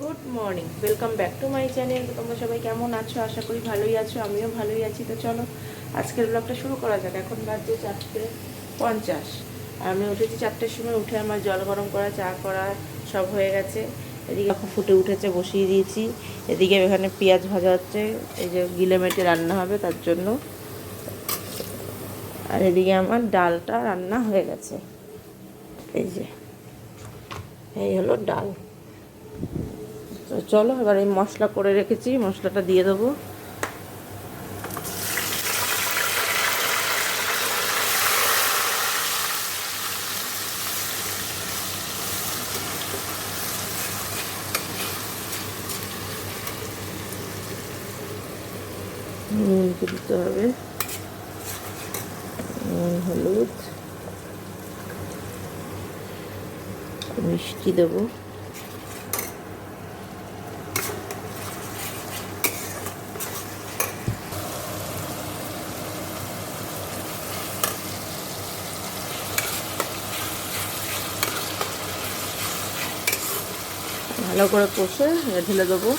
Good morning welcome back to my channel তোমরা সবাই কেমন আছো? আশা করি ভালোই আছো, আমিও ভালোই আছি। তো চলো, আজকের ব্লগটা শুরু করা যাক। এখন বাজছে চারটে পঞ্চাশ। আমি উঠেছি চারটের সময়, উঠে আমার জল গরম করা, চা করা সব হয়ে গেছে। এদিকে এখন ফুটে উঠেছে, বসিয়ে দিয়েছি। এদিকে এখানে পেঁয়াজ ভাজা হচ্ছে। এই যে গিলে মেটে রান্না হবে, তার জন্য। আর এদিকে আমার ডালটা রান্না হয়ে গেছে। এই যে, এই হলো ডাল। চলো এবার এই মশলা করে রেখেছি মশলাটা দিয়ে দেবো। দিতে হবে? হলুদ। মিষ্টি দেবো। ভালো করে কষে ঢেলে দেবো।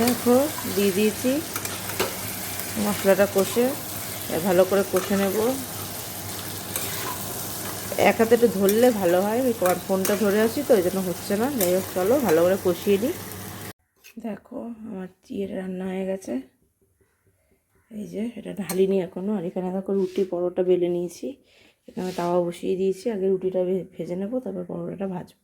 দেখো, দিয়ে দিয়েছি। মশলাটা কষে ভালো করে কষে নেব। এক হাতে একটু ধরলে ভালো হয় কর ফোনটা ধরে আছি তো, ওই জন্য হচ্ছে না। যাই হোক, চলো ভালো করে কষিয়ে নিই। দেখো, আমার চিয়ের রান্না হয়ে গেছে। এই যে, এটা ঢালিনি এখনও আর এখানে দেখো রুটি, পরোটা বেলে নিয়েছি। এখানে তাওয়া বসিয়ে দিয়েছি, আগে রুটিটা ভেজে নেব, তারপর পরোটাটা ভাজবো।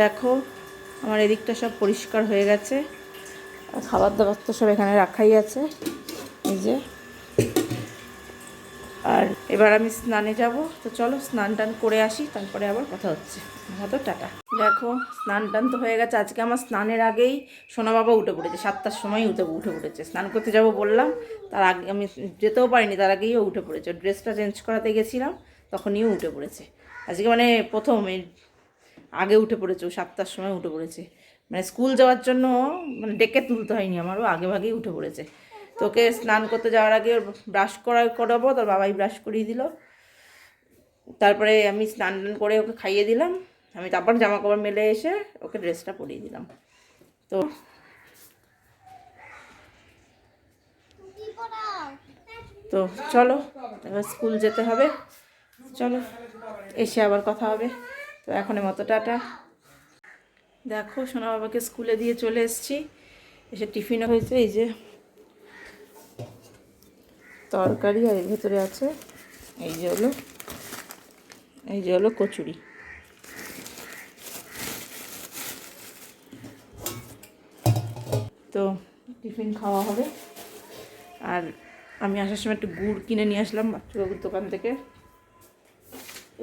দেখো, আমার এদিকটা সব পরিষ্কার হয়ে গেছে। খাবার দাবার তো সব এখানে রাখাই আছে, এই যে। আর এবার আমি স্নানে যাব, তো চলো স্নান টান করে আসি, তারপরে আবার কথা হচ্ছে। মতো টাটা। দেখো স্নান টান তো হয়ে গেছে, আজকে আমার স্নানের আগেই সোনা বাবা উঠে পড়েছে, সাতটার সময় উঠে উঠে পড়েছে। স্নান করতে যাব বললাম, তার আগে আমি যেতেও পারিনি, তার আগেই উঠে পড়েছে। ড্রেসটা চেঞ্জ করাতে গেছিলাম, তখনই উঠে পড়েছে। আজকে মানে প্রথম আগে উঠে পড়েছে, ও সাতটার সময় উঠে পড়েছে। মানে স্কুল যাওয়ার জন্য মানে ডেকে তুলতে হয়নি আমারও আগে ভাগেই উঠে পড়েছে। তোকে স্নান করতে যাওয়ার আগে ব্রাশ করা করাবো, তোর বাবাই ব্রাশ করিয়ে দিল। তারপরে আমি স্নান টান করে ওকে খাইয়ে দিলাম। আমি তারপর জামা কাপড় মেলে এসে ওকে ড্রেসটা পরিয়ে দিলাম। তো তো চলো, এবার স্কুল যেতে হবে। চলো, এসে আবার কথা হবে। তো এখনের মতো, টাটা। দেখো, সোনা বাবাকে স্কুলে দিয়ে চলে এসেছি। এসে টিফিনও হয়েছে, এই যে তরকারি আর এর ভেতরে আছে, এই যে হলো, এই যে হলো কচুরি। তো টিফিন খাওয়া হবে। আর আমি আসার সময় একটু গুড় কিনে নিয়ে আসলাম, বাচ্চাবাবুর দোকান থেকে।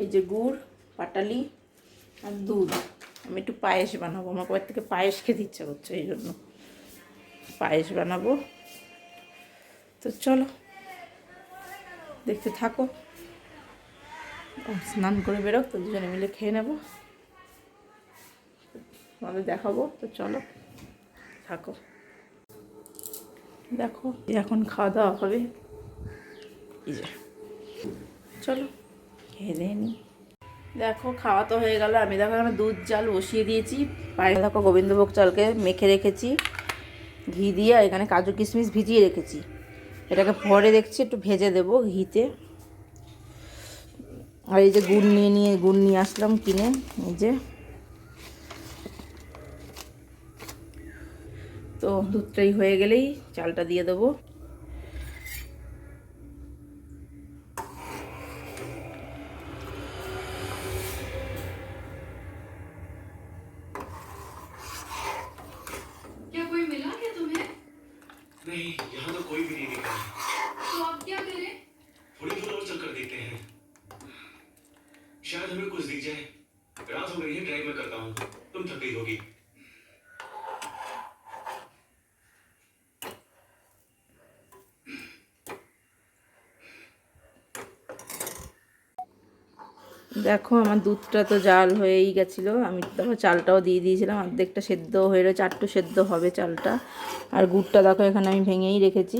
এই যে গুড়, পাটালি আর দুধ। আমি একটু পায়েস বানাবো। আমার কবার থেকে পায়েস খেতে ইচ্ছা করছে, এই জন্য। পায়েস বানাবো। তো চলো, দেখতে থাকো। স্নান করে বেরোক, তো দুজনে মিলে খেয়ে নেব। তোমাদের দেখাবো, তো চলো, থাকো। দেখো, এখন খাওয়া দাওয়া হবে। যে, চলো, খেয়ে দিয়ে নিই। দেখো, খাওয়া তো হয়ে গেল। আমি দেখো এখানে দুধ জাল বসিয়ে দিয়েছি। পায়ে দেখো গোবিন্দভোগ চালকে মেখে রেখেছি। ঘি দিয়ে এখানে কাজু কিশমিশ ভিজিয়ে রেখেছি। এটাকে পরে দেখছি, একটু ভেজে দেবো ঘিতে। আর এই যে গুড় নিয়ে নিয়ে, গুড় নিয়ে আসলাম কিনে, এই যে। তো দুধটাই হয়ে গেলেই চালটা দিয়ে দেবো। ड्राइव में करता हूँ तो तुम थक गई होगी দেখো আমার দুধটা তো জাল হয়েই গেছিলো আমি দেখো চালটাও দিয়ে দিয়েছিলাম অর্ধেকটা সেদ্ধ হয়ে রয়েছে আটটু সেদ্ধ হবে চালটা আর গুড়টা দেখো এখানে আমি ভেঙেই রেখেছি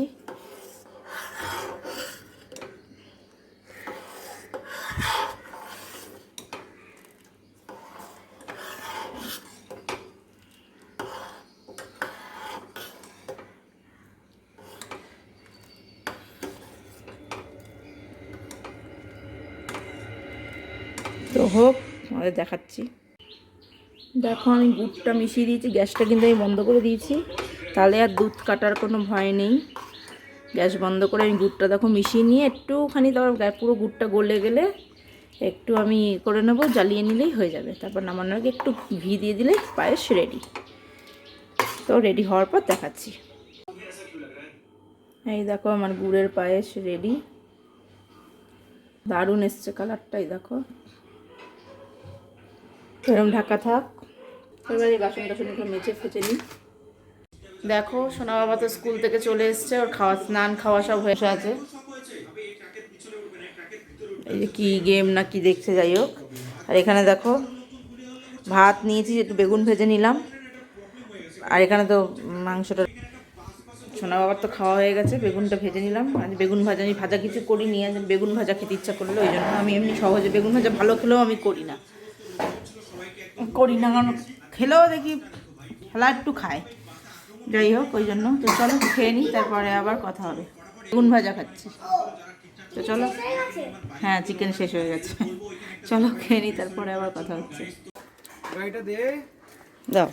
হোক আমাদের দেখাচ্ছি। দেখো, আমি গুড়টা মিশিয়ে দিয়েছি, গ্যাসটা কিন্তু আমি বন্ধ করে দিয়েছি। তাহলে আর দুধ কাটার কোনো ভয় নেই। গ্যাস বন্ধ করে আমি গুড়টা দেখো মিশিয়ে নিয়ে একটুখানি তারপর পুরো গুড়টা গলে গেলে একটু আমি করে নেব, জ্বালিয়ে নিলেই হয়ে যাবে। তারপর নামানোর আগে একটু ঘি দিয়ে দিলে পায়েস রেডি তো রেডি হওয়ার পর দেখাচ্ছি। এই দেখো, আমার গুড়ের পায়েস রেডি দারুণ এসছে কালারটাই দেখো। এরকম ঢাকা থাক। এবার এই বাসন টাসন একটু মেচে ফেচে নিই। দেখো, সোনা বাবা তো স্কুল থেকে চলে এসছে, ওর খাওয়া, স্নান খাওয়া সব হয়ে আছে এই যে কী গেম না কি দেখছে, যাই হোক। আর এখানে দেখো, ভাত নিয়েছি, একটু বেগুন ভেজে নিলাম। আর এখানে তো মাংসটা সোনা বাবার তো খাওয়া হয়ে গেছে, বেগুনটা ভেজে নিলাম। আজ বেগুন ভাজা, আমি ভাজা কিছু করিনি, আজ বেগুন ভাজা খেতে ইচ্ছা করল, ওই জন্য আমি এমনি সহজে বেগুন ভাজা ভালো খেলেও আমি করি না। করি না কারণ খেলেও দেখি খেলা একটু খায়। যাই হোক ওই জন্য। তো চলো খেয়ে নিই তারপরে আবার কথা হবে। বেগুন ভাজা খাচ্ছি। তো চলো। হ্যাঁ চিকেন শেষ হয়ে গেছে। চলো খেয়ে নিই তারপরে আবার কথা হচ্ছে। দাও।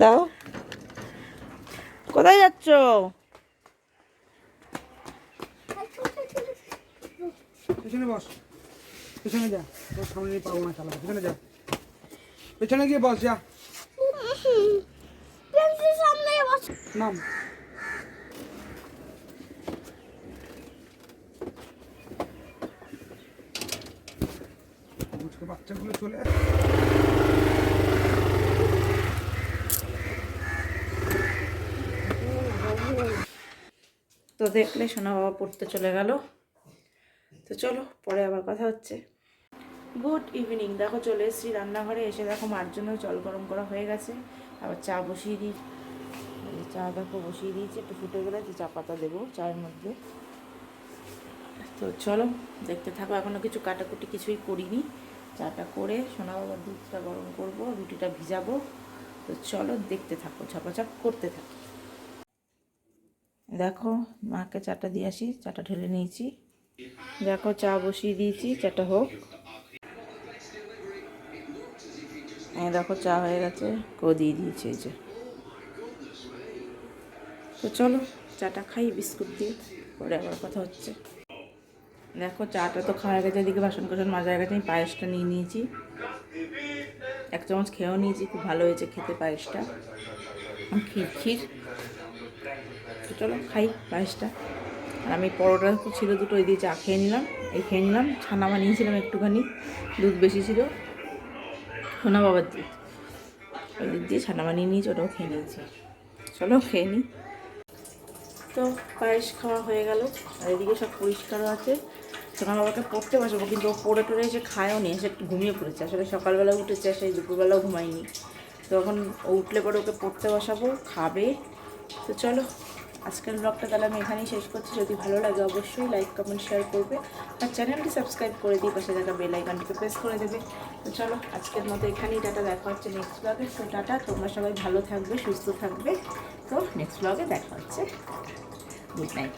দাও। কোথায় যাচ্ছ? পেছনে বস। পেছনে যা। তোর সামনে পারব না চালাতে পেছনে যা। পেছনে গিয়ে বস, যা। নাম। বাচ্চাগুলো চলে। তো দেখলে সোনা বাবা পড়তে চলে গেল। তো চলো, পরে আবার কথা হচ্ছে। Good evening. দেখো চলে এসেছি রান্নাঘরে, এসে দেখো মার জন্য জল গরম করা হয়ে গেছে। আবার চা বসিয়ে দিই। চা দেখো বসিয়ে দিয়েছি, একটু ফুটে গেলে যে চা পাতা দেবো চায়ের মধ্যে। তো চলো, দেখতে থাকো এখনও কিছু কাটাকুটি কিছুই করিনি। চাটা করে সোনা বাবার দুধটা গরম করব, রুটিটা ভিজাবো। তো চলো দেখতে থাকো, ঝাপাঝাপ করতে থাকো। দেখো, মাকে চাটা দিয়ে আসি, চাটা ঢেলে নিয়েছি। দেখো চা বসিয়ে দিয়েছি, চাটা হোক। এই দেখো, চা হয়ে গেছে। কেউ দিয়ে দিয়েছে এই যে। তো চলো, চাটা খাই, বিস্কুট দিয়ে, পরে আবার কথা হচ্ছে। দেখো, চাটা তো খাওয়া গেছে, এদিকে বাসন কোসন মাজা গেছে, আমি পায়েসটা নিয়ে নিয়েছি। এক চামচ খেয়েও নিয়েছি, খুব ভালো হয়েছে খেতে পায়েসটা। ক্ষীর ক্ষীর। তো চলো, খাই পায়েসটা। আর আমি পরোটা ছিল দুটো, ওই দিয়ে চা খেয়ে নিলাম। এই খেয়ে নিলাম, ছানা বানিয়েছিলাম একটুখানি, দুধ বেশি ছিল। সোনা বাবার দুধ ওই দুধ দিয়ে ছানা বানিয়ে নিয়েছি ওটাও খেয়ে নিয়েছি চলো। খেয়ে নিই তো পায়েস খাওয়া হয়ে গেল। আর এদিকে সব পরিষ্কারও আছে। সোনা বাবাকে পড়তে বসাবো কিন্তু ও পড়ে টড়ে এসে খায়ও নি, এসে ঘুমিয়ে পড়েছে। আসলে সকালবেলা উঠেছে, সেই দুপুরবেলাও ঘুমায়নি। তো এখন ও উঠলে পরে ওকে পড়তে বসাবো, খাবে। তো চলো আজকের ব্লগটা তাহলে আমি এখানেই শেষ করছি। যদি ভালো লাগে অবশ্যই লাইক কমেন্ট শেয়ার করবে। আর চ্যানেলটি সাবস্ক্রাইব করে দিয়ে পাশে থাকা বেল আইকনটিকে প্রেস করে দেবে। তো চলো, আজকের মতো এখানেই টাটা। দেখা হচ্ছে নেক্সট ব্লগে তো টাটা। তোমরা সবাই ভালো থাকবে, সুস্থ থাকবে। তো নেক্সট ব্লগে দেখা হচ্ছে। Good night